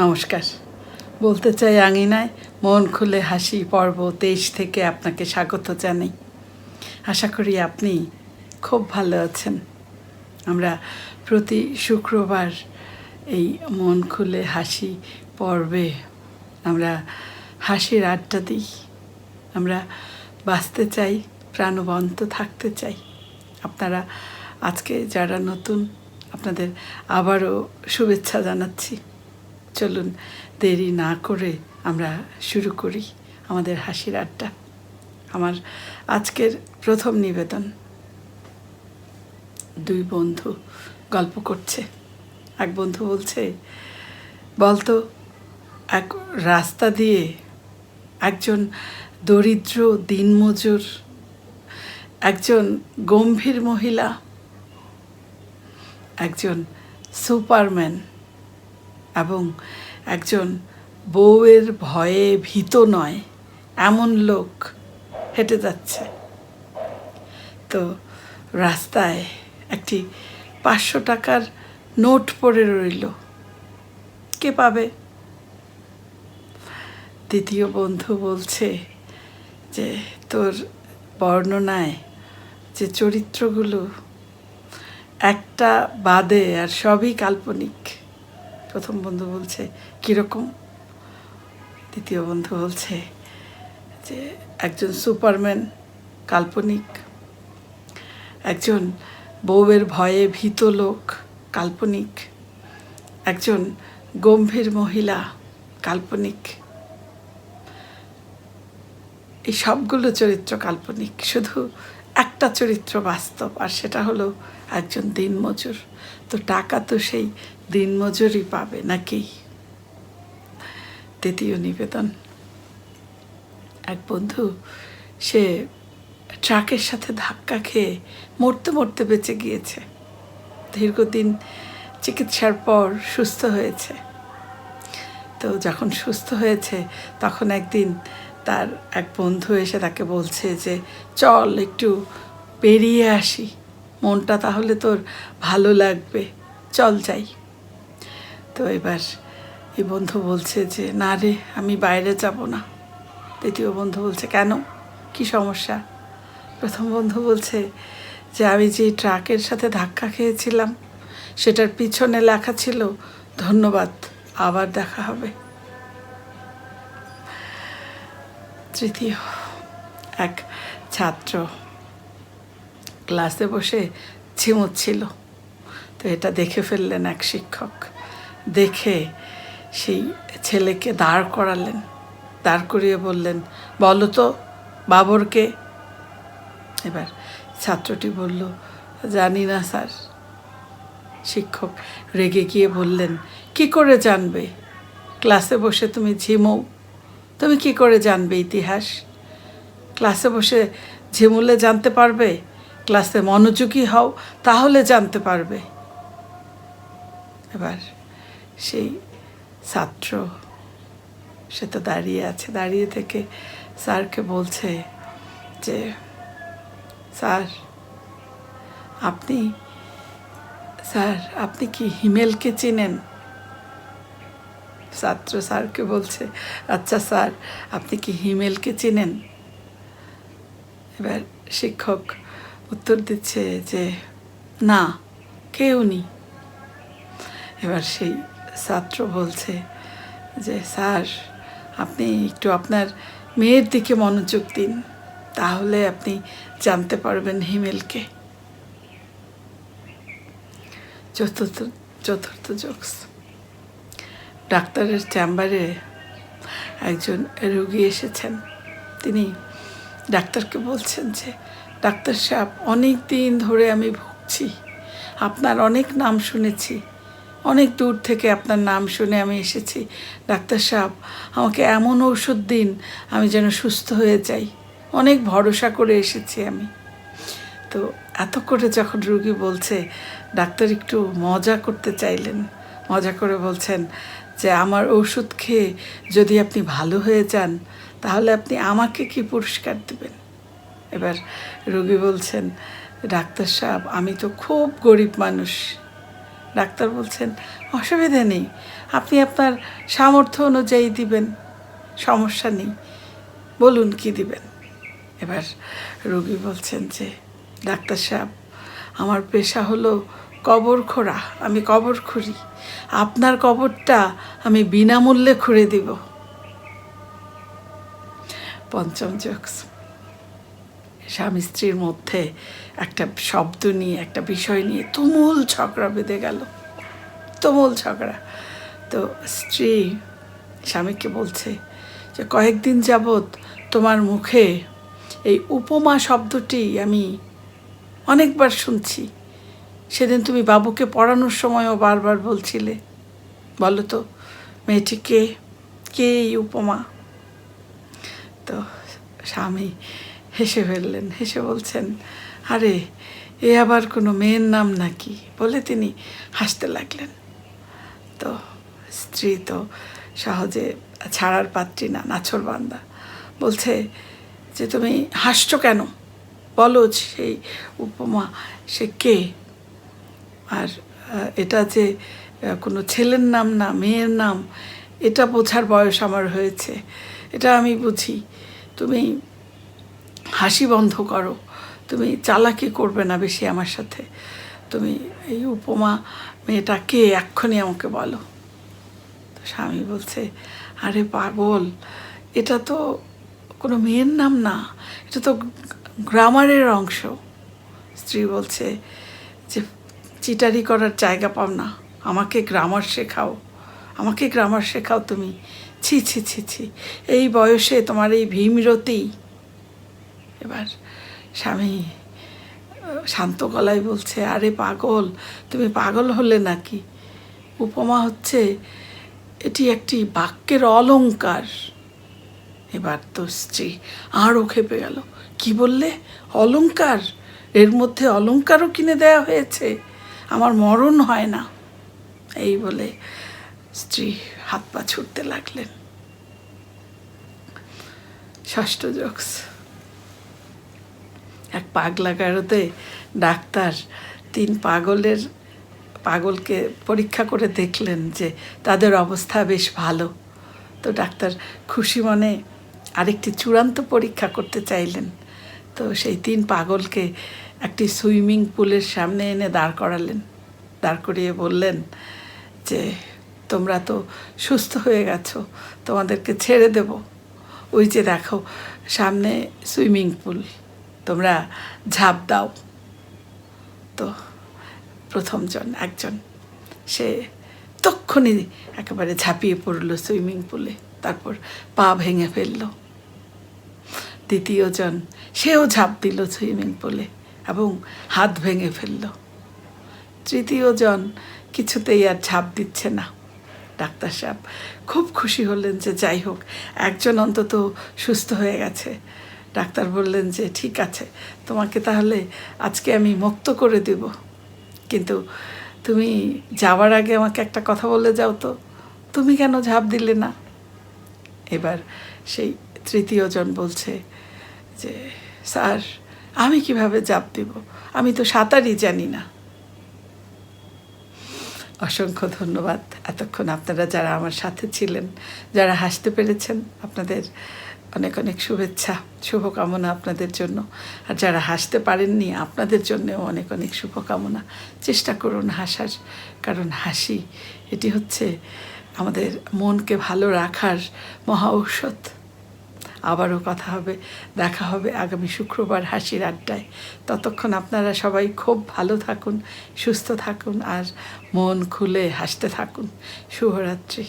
নমস্কার। বলতে চাই আঙিনায় মন খুলে হাসি পর্ব তেইশ থেকে আপনাকে স্বাগত জানাই। আশা করি আপনি খুব ভালো আছেন। আমরা প্রতি শুক্রবার এই মন খুলে হাসি পর্বে আমরা হাসির আড্ডা দিই। আমরা বাঁচতে চাই, প্রাণবন্ত থাকতে চাই। আপনারা আজকে যারা নতুন, আপনাদের আবারও শুভেচ্ছা জানাচ্ছি। চলুন দেরি না করে আমরা শুরু করি আমাদের হাসির আড্ডা। আমার আজকের প্রথম নিবেদন, দুই বন্ধু গল্প করছে। এক বন্ধু বলছে, বলতো, এক রাস্তা দিয়ে একজন দরিদ্র দিনমজুর, একজন গম্ভীর মহিলা, একজন সুপারম্যান এবং একজন বউয়ের ভয়ে ভীত নয়, এমন লোক হেঁটে যাচ্ছে। তো রাস্তায় একটি পাঁচশো টাকার নোট পড়ে রইল। কে পাবে? দ্বিতীয় বন্ধু বলছে যে, তোর বর্ণনায় যে চরিত্রগুলো একটা বাদে আর সবই কাল্পনিক। প্রথম বন্ধু বলছে, কীরকম? দ্বিতীয় বন্ধু বলছে যে, একজন সুপারম্যান, কাল্পনিক, একজন বউয়ের ভয়ে ভীত লোক, কাল্পনিক, একজন গম্ভীর মহিলা, কাল্পনিক। এই সবগুলো চরিত্র কাল্পনিক, শুধু একটা চরিত্র বাস্তব, আর সেটা হলো একজন দিনমজুর। তো টাকা তো সেই দিনমজুরই পাবে নাকি? তৃতীয় নিবেদন। এক বন্ধু, সে ট্রাকের সাথে ধাক্কা খেয়ে মরতে মরতে বেঁচে গিয়েছে। দীর্ঘদিন চিকিৎসার পর সুস্থ হয়েছে। তো যখন সুস্থ হয়েছে, তখন একদিন তার এক বন্ধু এসে তাকে বলছে যে, চল একটু বেরিয়ে আসি। মনটা তাহলে তোর ভালো লাগবে। চল যাই। তো এবার এই বন্ধু বলছে যে, না রে, আমি বাইরে যাব না। দ্বিতীয় বন্ধু বলছে, কেন? কি সমস্যা? প্রথম বন্ধু বলছে যে, আমি যে ট্রাকের সাথে ধাক্কা খেয়েছিলাম, সেটার পিছনে লেখা ছিল, ধন্যবাদ, আবার দেখা হবে তৃতীয় এক ছাত্র ক্লাসে বসে ঝিমুচ্ছিল। তো এটা দেখে ফেললেন এক শিক্ষক। দেখে সেই ছেলেকে দাঁড় করালেন। দাঁড় করিয়ে বললেন, বলো তো, বাবরকে? এবার ছাত্রটি বলল, জানি না স্যার। শিক্ষক রেগে গিয়ে বললেন, কি করে জানবে? ক্লাসে বসে তুমি ঝিমো, তুমি কি করে জানবে ইতিহাস? ক্লাসে বসে ঝিমুলে জানতে পারবে? ক্লাসে মনোযোগী হও, তাহলে জানতে পারবে। এবার সেই ছাত্র, সে তো দাঁড়িয়ে আছে, দাঁড়িয়ে থেকে স্যারকে বলছে যে, স্যার, আপনি স্যার, আপনি কি হিমেলকে চেনেন? ছাত্র স্যারকে বলছে আচ্ছা স্যার, আপনি কি হিমেলকে চেনেন? এবার শিক্ষক উত্তর দিচ্ছে যে, না, কেউ উনি এবার সেই ছাত্র বলছে যে, স্যার, আপনি একটু আপনার মেয়ের দিকে মনোযোগ দিন, তাহলে আপনি জানতে পারবেন হিমেলকে। চতুর্থ চতুর্থ জোকস। ডাক্তারের চেম্বারে একজন রুগী এসেছেন। তিনি ডাক্তারকে বলছেন যে ডাক্তার সাহেব, অনেক দিন ধরে আমি ভুগছি। আপনার অনেক নাম শুনেছি। অনেক দূর থেকে আপনার নাম শুনে আমি এসেছি। ডাক্তার সাহেব, আমাকে এমন ওষুধ দিন, আমি যেন সুস্থ হয়ে যাই। অনেক ভরসা করে এসেছি আমি। তো এত করে যখন রুগী বলছে, ডাক্তার একটু মজা করতে চাইলেন। মজা করে বলছেন যে, আমার ওষুধ খেয়ে যদি আপনি ভালো হয়ে যান, তাহলে আপনি আমাকে কি পুরস্কার দেবেন? এবার রোগী বলছেন, ডাক্তার সাহেব, আমি তো খুব গরিব মানুষ। ডাক্তার বলছেন, অসুবিধা নেই, আপনি আপনার সামর্থ্য অনুযায়ী দিবেন, সমস্যা নেই, বলুন কি দিবেন? এবার রোগী বলছেন যে, ডাক্তার সাহেব, আমার পেশা হলো কবর খোঁড়া, আমি কবর খুঁড়ি। আপনার কবরটা আমি বিনামূল্যে খুঁড়ে দিব। পঞ্চম জোকস। স্বামী স্ত্রীর মধ্যে একটা শব্দ নিয়ে, একটা বিষয় নিয়ে তুমুল ঝগড়া বেঁধে গেল। তুমুল ঝগড়া। তো স্ত্রী স্বামীকে বলছে যে, কয়েকদিন যাবৎ তোমার মুখে এই উপমা শব্দটি আমি অনেকবার শুনছি। সেদিন তুমি বাবুকে পড়ানোর সময়ও বারবার বলছিলে। বলো তো, মেয়েটি কে? কে এই উপমা? তো স্বামী হেসে ফেললেন, হেসে বলছেন, আরে, এ আবার কোনো মেয়ের নাম নাকি? বলে তিনি হাসতে লাগলেন। তো স্ত্রী তো সহজে ছাড়ার পাত্রী না, নাছর বান্দা। বলছে যে, তুমি হাসছো কেন? বলো সেই উপমা, সে কে? আর এটা যে কোনো ছেলের নাম না, মেয়ের নাম, এটা বোঝার বয়স আমার হয়েছে। এটা আমি বুঝি। তুমি হাসি বন্ধ করো। তুমি চালাকি করবে না বেশি আমার সাথে। তুমি এই উপমা মেয়েটা কে এক্ষুনি আমাকে বলো। তো স্বামী বলছে, আরে পাগল, এটা তো কোনো মেয়ের নাম না, এটা তো গ্রামারের অংশ। স্ত্রী বলছে, যে চিটারি করার জায়গা পাও না, আমাকে গ্রামার শেখাও, আমাকে গ্রামার শেখাও তুমি। ছি ছি ছি ছি, এই বয়সে তোমার এই ভীমরতি এবার স্বামী, শান্ত গলায় বলছে, আরে পাগল, তুমি পাগল হলে নাকি? উপমা হচ্ছে, এটি একটি বাক্যের অলংকার। এবার তো স্ত্রী আরও খেপে গেল, কি বললে? অলংকার? এর মধ্যে অলংকারও কিনে দেওয়া হয়েছে। আমার মরণ হয় না। এই বলে স্ত্রী হাত পা ছুটতে লাগলেন। ষষ্ঠ জোকস। এক পাগলা গারোতে ডাক্তার। তিন পাগলের, পাগলকে পরীক্ষা করে দেখলেন যে তাদের অবস্থা বেশ ভালো। তো ডাক্তার খুশি মনে আরেকটি চূড়ান্ত পরীক্ষা করতে চাইলেন। তো সেই তিন পাগলকে একটি সুইমিং পুলের সামনে এনে দাঁড় করালেন। দাঁড় করিয়ে বললেন যে, তোমরা তো সুস্থ হয়ে গেছো, তোমাদেরকে ছেড়ে দেব। ওই যে দেখো, সামনে সুইমিং পুল। তোমরা ঝাঁপ দাও। তো প্রথমজন একজন, সে তক্ষণি একেবারে ঝাঁপিয়ে পড়ল সুইমিং পুলে, তারপর পা ভেঙে ফেলল। দ্বিতীয়জন সেও ঝাঁপ দিল সুইমিং পুলে এবং হাত ভেঙে ফেলল। তৃতীয়জন কিছুতেই আর ঝাঁপ দিচ্ছে না। ডাক্তার সাহেব খুব খুশি হলেন যে যাই হোক, একজন অন্তত সুস্থ হয়ে গেছে। ডাক্তার বললেন যে, ঠিক আছে, তোমাকে তাহলে আজকে আমি মুক্ত করে দেব। কিন্তু তুমি যাওয়ার আগে আমাকে একটা কথা বলে যাও তো, তুমি কেন ঝাঁপ দিলে না? এবার সেই তৃতীয়জন বলছে যে, স্যার, আমি কীভাবে ঝাঁপ দিব? আমি তো সাঁতারই জানি না। অসংখ্য ধন্যবাদ। এতক্ষণ আপনারা যারা আমার সাথে ছিলেন, যারা হাসতে পেরেছেন, আপনাদের অনেক অনেক শুভেচ্ছা, শুভকামনা আপনাদের জন্য। আর যারা হাসতে পারেননি, আপনাদের জন্যেও অনেক অনেক শুভকামনা। চেষ্টা করুন হাসার, কারণ হাসি, এটি হচ্ছে আমাদের মনকে ভালো রাখার মহা ঔষধ। আবারও কথা হবে, দেখা হবে আগামী শুক্রবার হাসির আড্ডায়। ততক্ষণ আপনারা সবাই খুব ভালো থাকুন, সুস্থ থাকুন, আর মন খুলে হাসতে থাকুন। শুভরাত্রি।